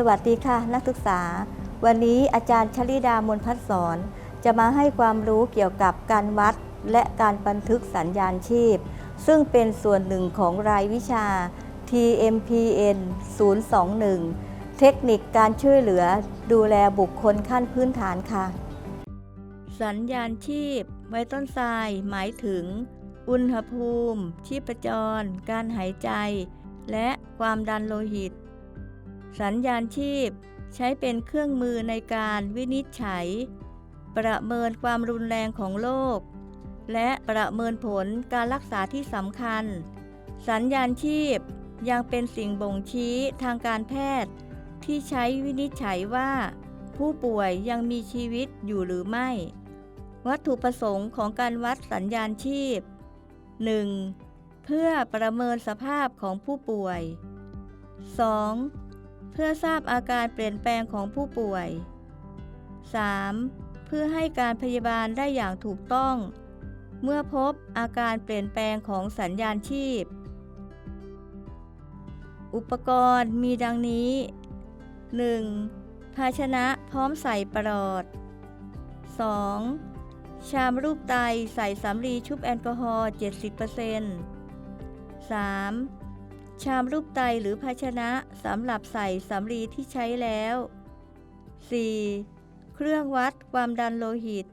สวัสดีค่ะนักศึกษา วันนี้อาจารย์ชลิดามนพัฒสอน จะมาให้ความรู้เกี่ยวกับการวัดและการบันทึกสัญญาณชีพ ซึ่งเป็นส่วนหนึ่งของรายวิชา TMPN 021 เทคนิคการช่วยเหลือดูแลบุคคลขั้นพื้นฐานค่ะ สัญญาณชีพ ไวต้นทรายหมายถึง อุณหภูมิ ชีพจร การหายใจ และความดันโลหิต สัญญาณชีพใช้เป็นเครื่องมือในการวินิจฉัย ประเมินความรุนแรงของโรคและประเมินผลการรักษาที่สำคัญ สัญญาณชีพยังเป็นสิ่งบ่งชี้ทางการแพทย์ ที่ใช้วินิจฉัยว่า ผู้ป่วยยังมีชีวิตอยู่หรือไม่ วัตถุประสงค์ของการวัดสัญญาณชีพ 1. เพื่อประเมินสภาพของผู้ป่วย 2. เพื่อทราบอาการเปลี่ยนแปลงของผู้ป่วย 3. เพื่อให้การพยาบาลได้อย่างถูกต้อง เมื่อพบอาการเปลี่ยนแปลงของสัญญาณชีพ อุปกรณ์มีดังนี้ 1. ภาชนะพร้อมใส่ประหลอด 2. ชามรูปไตใส่สำลีชุบแอลกอฮอล์ 70% 3. ชามรูปไตหรือภาชนะสำหรับใส่สำลีที่ใช้แล้ว 4. เครื่องวัดความดันโลหิต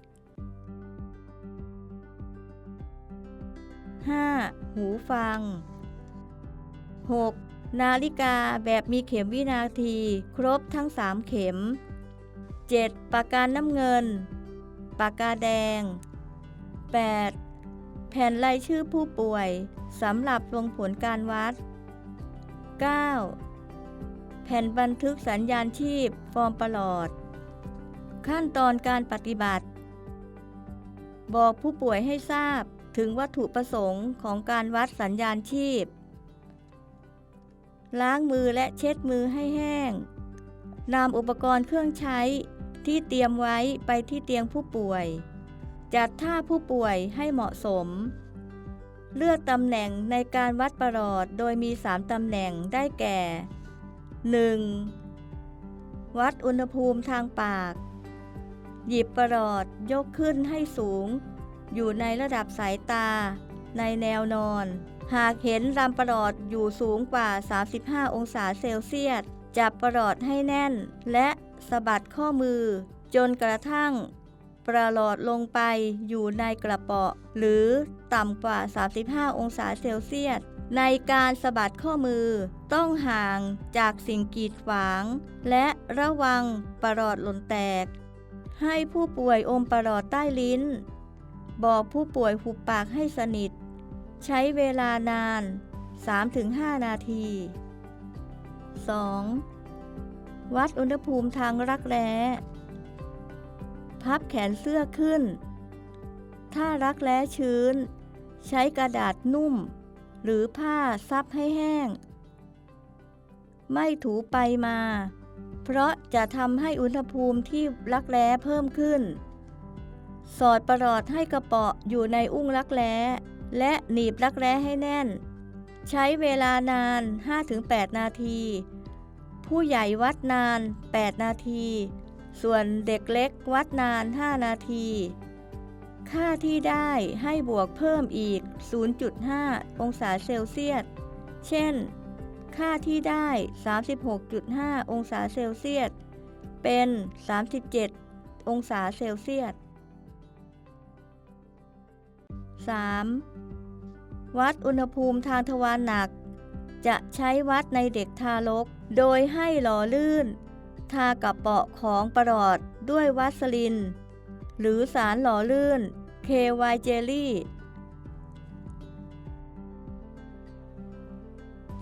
5. หูฟัง 6. นาฬิกาแบบมีเข็มวินาที ครบทั้ง 3 เข็ม 7. ปากกาน้ำเงิน ปากกาแดง 8. แผ่นรายชื่อผู้ป่วยสำหรับลงผลการวัด 9. แผ่นบันทึกสัญญาณชีพฟอร์มประหลอด ขั้นตอนการปฏิบัติ บอกผู้ป่วยให้ทราบถึงวัตถุประสงค์ของการวัดสัญญาณชีพ ล้างมือและเช็ดมือให้แห้งนำอุปกรณ์เครื่องใช้ที่เตรียมไว้ไปที่เตียงผู้ป่วย จัดท่าผู้ป่วยให้เหมาะสม เลือกตำแหน่งในการวัดประหลอดโดยมี 3 ตำแหน่งได้แก่ 1. วัดอุณหภูมิทางปาก หยิบประหลอดยกขึ้นให้สูง อยู่ในระดับสายตา ในแนวนอน หากเห็นลำประหลอดอยู่สูงกว่า 35 องศาเซลเซียสจับประหลอดให้แน่น และสะบัดข้อมือ จนกระทั่ง ประหลอดลงไปอยู่ในกระเป๋อหรือต่ำกว่า 35 องศาเซลเซียส ในการสะบัดข้อมือ ต้องห่างจากสิ่งกีดขวาง และระวังประหลอดหล่นแตก ให้ผู้ป่วยอมประหลอดใต้ลิ้น บอกผู้ป่วยหุบปากให้สนิท ใช้เวลานาน 3-5 นาที 2. วัดอุณหภูมิทางรักแร้ พับแขนเสื้อขึ้น ถ้ารักแร้ชื้น ใช้กระดาษนุ่ม หรือผ้าซับให้แห้ง ไม่ถูไปมา เพราะจะทำให้อุณหภูมิที่รักแร้เพิ่มขึ้น สอดประหลอดให้กระเปาะอยู่ในอุ้งรักแร้และหนีบรักแร้ให้แน่น ใช้เวลานาน 5-8 นาที ผู้ใหญ่วัดนาน 8 นาที ส่วนเด็กเล็กวัดนาน 5 นาที ค่าที่ได้ให้บวกเพิ่มอีก 0.5 องศาเซลเซียส เช่น ค่าที่ได้ 36.5 องศาเซลเซียส เป็น 37 องศาเซลเซียส 3. วัดอุณหภูมิทางทวารหนัก จะใช้วัดในเด็กทารก โดยให้หล่อลื่น ทากับเปาะของประหลอดด้วยวัสลิน หรือสารหล่อลื่น KY เจลลี่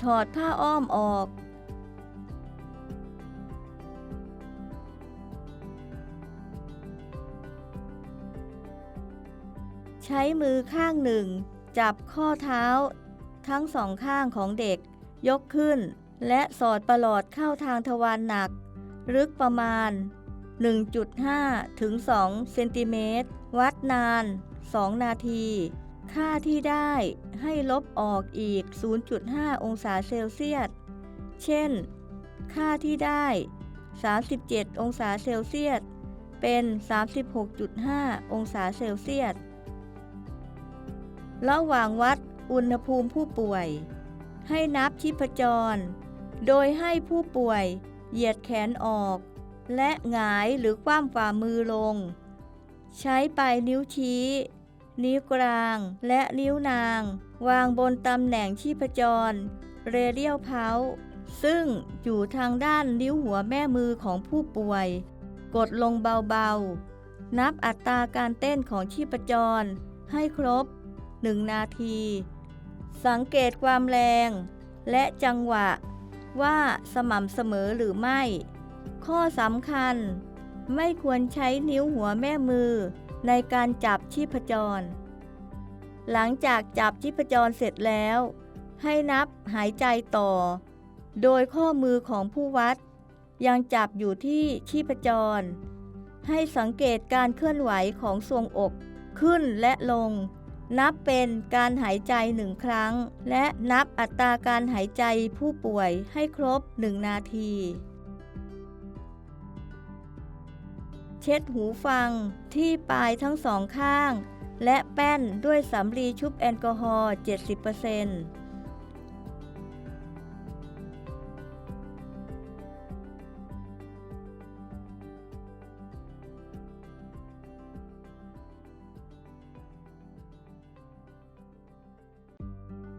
ถอดผ้าอ้อมออก ใช้มือข้างหนึ่ง จับข้อเท้า ทั้งสองข้างของเด็กยกขึ้นและสอดประหลอดเข้าทางทวารหนัก ลึกประมาณ 1.5 ถึง 2 เซนติเมตร วัดนาน 2 นาที ค่าที่ได้ให้ลบออกอีก 0.5 องศาเซลเซียส เช่น ค่าที่ได้ 37 องศาเซลเซียส เป็น 36.5 องศาเซลเซียส ระหว่างวัดอุณหภูมิผู้ป่วย ให้นับชีพจร โดยให้ผู้ป่วย เหยียดแขนออก และหงายหรือคว่ำฝ่ามือลง ใช้ปลายนิ้วชี้ นิ้วกลางและนิ้วนาง วางบนตำแหน่งชีพจร เรเดียลเพาซึ่งอยู่ทางด้านนิ้วหัวแม่มือของผู้ป่วย กดลงเบาๆ นับอัตราการเต้นของชีพจร ให้ครบ 1 นาที สังเกตความแรง และจังหวะ ว่าสม่ำเสมอหรือไม่ ข้อสำคัญ ไม่ควรใช้นิ้วหัวแม่มือในการจับชีพจร หลังจากจับชีพจรเสร็จแล้ว ให้นับหายใจต่อ โดยข้อมือของผู้วัด ยังจับอยู่ที่ชีพจร ให้สังเกตการเคลื่อนไหวของทรวงอกขึ้นและลง นับเป็นการหายใจหนึ่งครั้ง และนับอัตราการหายใจผู้ป่วยให้ครบหนึ่งนาที เช็ดหูฟังที่ปลายทั้งสองข้าง และแป้นด้วยสำลีชุบแอลกอฮอล์70%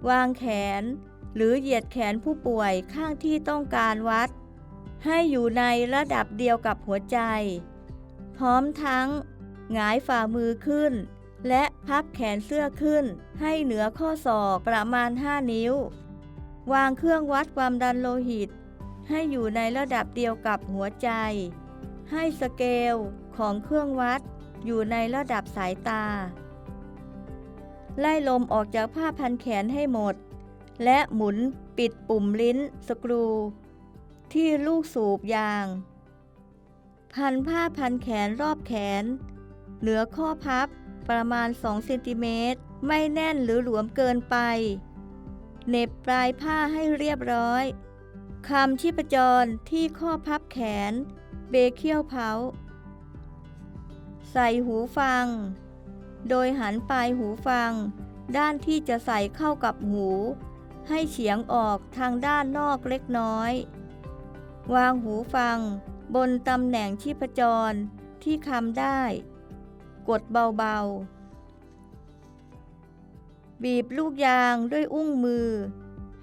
วางแขน หรือเหยียดแขนผู้ป่วยข้างที่ต้องการวัด ให้อยู่ในระดับเดียวกับหัวใจ พร้อมทั้ง หงายฝ่ามือขึ้น และพับแขนเสื้อขึ้น ให้เหนือข้อศอกประมาณ 5 นิ้ว วางเครื่องวัดความดันโลหิต ให้อยู่ในระดับเดียวกับหัวใจ ให้สเกลของเครื่องวัดอยู่ในระดับสายตา ไล่ลมออกจากผ้าพันแขนให้หมด และหมุนปิดปุ่มลิ้นสกรู ที่ลูกสูบยาง พันผ้าพันแขนรอบแขน เหนือข้อพับประมาณ 2 เซนติเมตร ไม่แน่นหรือหลวมเกินไปเหน็บปลายผ้าให้เรียบร้อย คำชีพจรที่ข้อพับแขน เบเคียวเพาใส่หูฟัง โดยหันปลายหูฟัง ด้านที่จะใส่เข้ากับหู ให้เฉียงออกทางด้านนอกเล็กน้อย วางหูฟัง บนตำแหน่งชีพจรที่คำได้ กดเบาๆ บีบลูกยางด้วยอุ้งมือ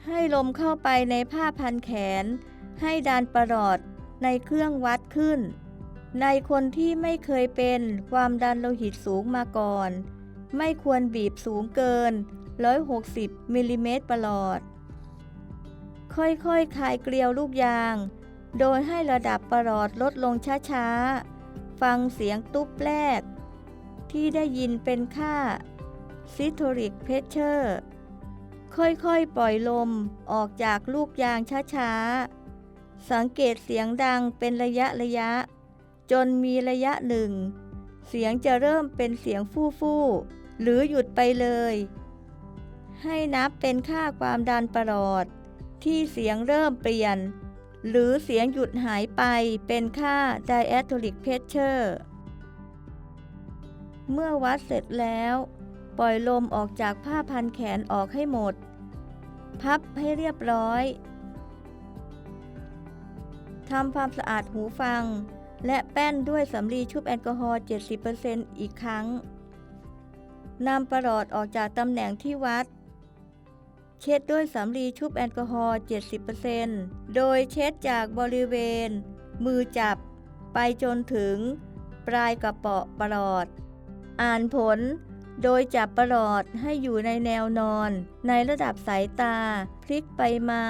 ให้ลมเข้าไปในผ้าพันแขน ให้ดันประหลอดในเครื่องวัดขึ้น ในคนที่ไม่เคยเป็นความดันโลหิตสูงมาก่อน ไม่ควรบีบสูงเกิน 160 มิลลิเมตรประหลอด ค่อยๆคคลายเกลียวลูกยาง โดยให้ระดับประหลอดลดลงช้าๆ ฟังเสียงตุ๊บแรก ที่ได้ยินเป็นค่า Systolic Pressure ค่อยๆ ปล่อยลมออกจากลูกยางช้าๆ สังเกตเสียงดังเป็นระยะระยะ จนมีระยะหนึ่ง เสียงจะเริ่มเป็นเสียงฟู่ฟู่หรือหยุดไปเลย ให้นับเป็นค่าความดันประหลอด ที่เสียงเริ่มเปลี่ยน หรือเสียงหยุดหายไปเป็นค่า diastolic pressure เมื่อวัดเสร็จแล้ว ปล่อยลมออกจากผ้าพันแขนออกให้หมด พับให้เรียบร้อยทำความสะอาดหูฟัง และแป้นด้วยสำลีชุบแอลกอฮอล์ 70%อีกครั้ง นำประหลอดออกจากตำแหน่งที่วัด เช็ดด้วยสำลีชุบแอลกอฮอล์ 70%โดยเช็ดจากบริเวณ มือจับ ไปจนถึง ปลายกระเปาะประหลอด อ่านผล โดยจับประหลอดให้อยู่ในแนวนอน ในระดับสายตา พลิกไปมา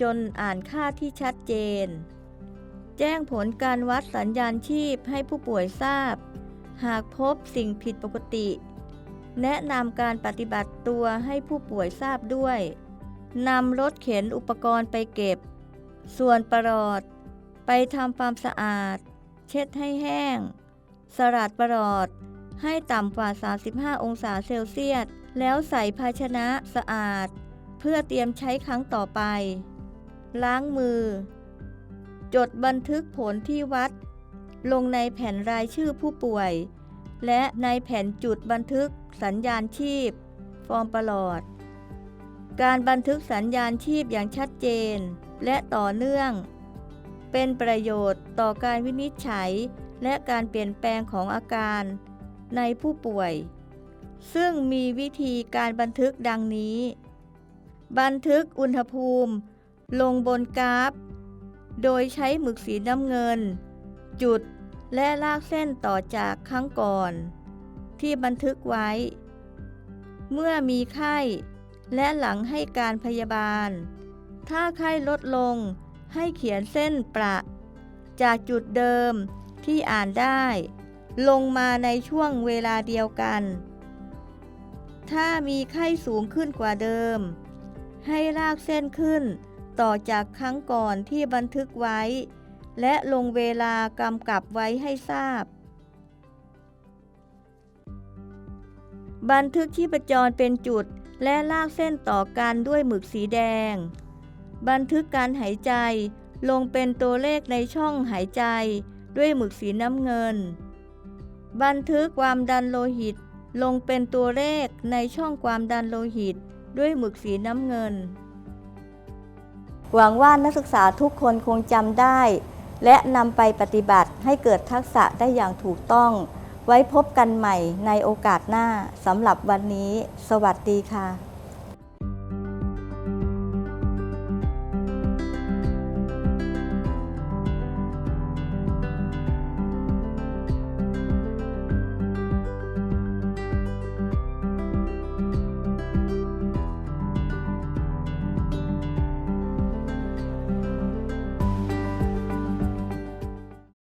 จนอ่านค่าที่ชัดเจน แจ้งผลการวัดสัญญาณชีพให้ผู้ป่วยทราบ หากพบสิ่งผิดปกติ แนะนำการปฏิบัติตัวให้ผู้ป่วยทราบด้วยนำรถเข็นอุปกรณ์ไปเก็บ ส่วนประหลอด ไปทำความสะอาด เช็ดให้แห้ง สลัดประหลอด ให้ต่ำกว่า 35 องศาเซลเซียส แล้วใส่ภาชนะสะอาด เพื่อเตรียมใช้ครั้งต่อไป ล้างมือ จดบันทึกผลที่วัด ลงในแผ่นรายชื่อผู้ป่วย และในแผ่นจุดบันทึกสัญญาณชีพ ฟอร์มประหลอด การบันทึกสัญญาณชีพอย่างชัดเจน และต่อเนื่อง เป็นประโยชน์ต่อการวินิจฉัย และการเปลี่ยนแปลงของอาการในผู้ป่วย ซึ่งมีวิธีการบันทึกดังนี้ บันทึกอุณหภูมิ ลงบนกราฟ โดยใช้หมึกสีน้ำเงิน จุดและลากเส้นต่อจากครั้งก่อน ที่บันทึกไว้ เมื่อมีไข้ และหลังให้การพยาบาล ถ้าไข้ลดลงให้เขียนเส้นประ จากจุดเดิมที่อ่านได้ ลงมาในช่วงเวลาเดียวกัน ถ้ามีไข้สูงขึ้นกว่าเดิม ให้ลากเส้นขึ้น ต่อจากครั้งก่อนที่บันทึกไว้ และลงเวลากำกับไว้ให้ทราบ บันทึกชีพจรเป็นจุดและลากเส้นต่อกันด้วยหมึกสีแดง บันทึกการหายใจลงเป็นตัวเลขในช่องหายใจด้วยหมึกสีน้ำเงิน บันทึกความดันโลหิตลงเป็นตัวเลขในช่องความดันโลหิตด้วยหมึกสีน้ำเงิน หวังว่านักศึกษาทุกคนคงจำได้ และนำไปปฏิบัติให้เกิดทักษะได้อย่างถูกต้อง ไว้พบกันใหม่ในโอกาสหน้าสำหรับวันนี้ สวัสดีค่ะ